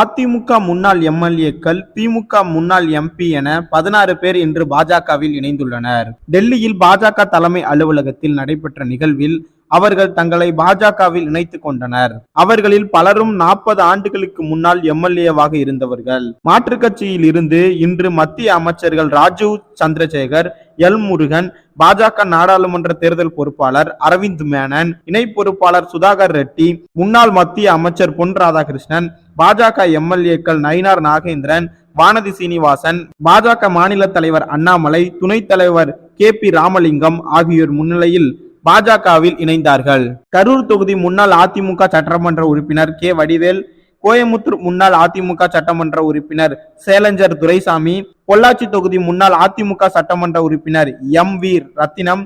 அதிமுக முன்னாள் எம்எல்ஏக்கள் திமுக முன்னாள் எம்பி என பதினாறு பேர் இன்று பாஜகவில் இணைந்துள்ளனர். டெல்லியில் பாஜக தலைமை அலுவலகத்தில் நடைபெற்ற நிகழ்வில் அவர்கள் தங்களை பாஜகவில் இணைத்துக் கொண்டனர். அவர்களில் பலரும் நாற்பது ஆண்டுகளுக்கு முன்னால் எம்எல்ஏவாக இருந்தவர்கள். மாற்றுக் கட்சியில் இருந்து இன்று மத்திய அமைச்சர்கள் ராஜீவ் சந்திரசேகர் எல் முருகன் பாஜக நாடாளுமன்ற தேர்தல் பொறுப்பாளர் அரவிந்த் மேனன் இணை பொறுப்பாளர் சுதாகர் ரெட்டி முன்னாள் மத்திய அமைச்சர் பொன் ராதாகிருஷ்ணன் பாஜக எம்எல்ஏக்கள் நயினார் நாகேந்திரன் வானதி சீனிவாசன் பாஜக மாநில தலைவர் அண்ணாமலை துணைத் தலைவர் கே பி ராமலிங்கம் ஆகியோர் முன்னிலையில் பாஜகவில் இணைந்தார்கள். கரூர் தொகுதி முன்னாள் அதிமுக சட்டமன்ற உறுப்பினர் கே. வடிவேல் கோயமுத்தூர் முன்னாள் அதிமுக சட்டமன்ற உறுப்பினர் சேலஞ்சர் துரைசாமி பொள்ளாச்சி தொகுதி முன்னாள் அதிமுக சட்டமன்ற உறுப்பினர் எம் வி ரத்தினம்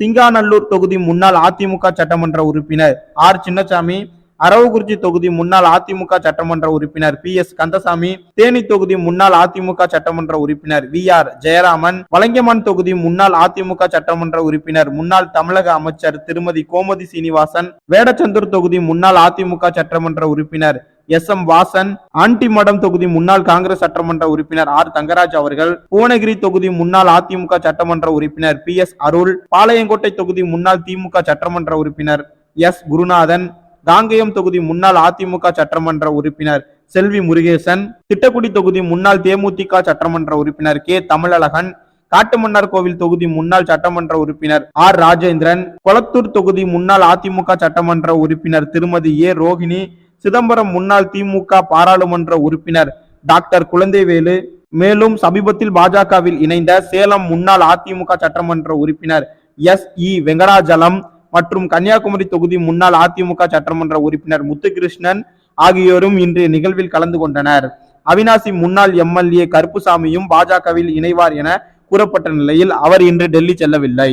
சிங்காநல்லூர் தொகுதி முன்னாள் அதிமுக சட்டமன்ற உறுப்பினர் ஆர். சின்னசாமி அரவக்குறிச்சி தொகுதி முன்னாள் அதிமுக சட்டமன்ற உறுப்பினர் பி எஸ் கந்தசாமி தேனி தொகுதி முன்னாள் அதிமுக சட்டமன்ற உறுப்பினர் வி ஆர் ஜெயராமன் வலங்கமான் தொகுதி முன்னாள் அதிமுக சட்டமன்ற உறுப்பினர் முன்னாள் தமிழக அமைச்சர் திருமதி கோமதி சீனிவாசன் வேடச்சந்தூர் தொகுதி முன்னாள் அதிமுக சட்டமன்ற உறுப்பினர் எஸ் எம் வாசன் ஆண்டிமடம் தொகுதி முன்னாள் காங்கிரஸ் சட்டமன்ற உறுப்பினர் ஆர் தங்கராஜ் அவர்கள் புவனகிரி தொகுதி முன்னாள் அதிமுக சட்டமன்ற உறுப்பினர் பி எஸ் அருள் பாளையங்கோட்டை தொகுதி முன்னாள் திமுக சட்டமன்ற உறுப்பினர் எஸ் குருநாதன் காங்கேயம் தொகுதி முன்னாள் அதிமுக சட்டமன்ற உறுப்பினர் செல்வி முருகேசன் திட்டக்குடி தொகுதி முன்னாள் தேமுதிக சட்டமன்ற உறுப்பினர் கே. தமிழழகன் காட்டுமன்னார் கோவில் தொகுதி முன்னாள் சட்டமன்ற உறுப்பினர் ஆர். ராஜேந்திரன் கொளத்தூர் தொகுதி முன்னாள் அதிமுக சட்டமன்ற உறுப்பினர் திருமதி ஏ. ரோகிணி சிதம்பரம் முன்னாள் திமுக பாராளுமன்ற உறுப்பினர் டாக்டர் குழந்தைவேலு மேலும் சமீபத்தில் பாஜகவில் இணைந்த சேலம் முன்னாள் அதிமுக சட்டமன்ற உறுப்பினர் எஸ். இ. வெங்கடாஜலம் மற்றும் கன்னியாகுமரி தொகுதி முன்னாள் அதிமுக சட்டமன்ற உறுப்பினர் முத்துகிருஷ்ணன் ஆகியோரும் இன்றைய நிகழ்வில் கலந்து கொண்டனர். அவினாசி முன்னாள் எம்எல்ஏ கருப்புசாமியும் பாஜகவில் இணைவார் என கூறப்பட்ட நிலையில் அவர் இன்று டெல்லி செல்லவில்லை.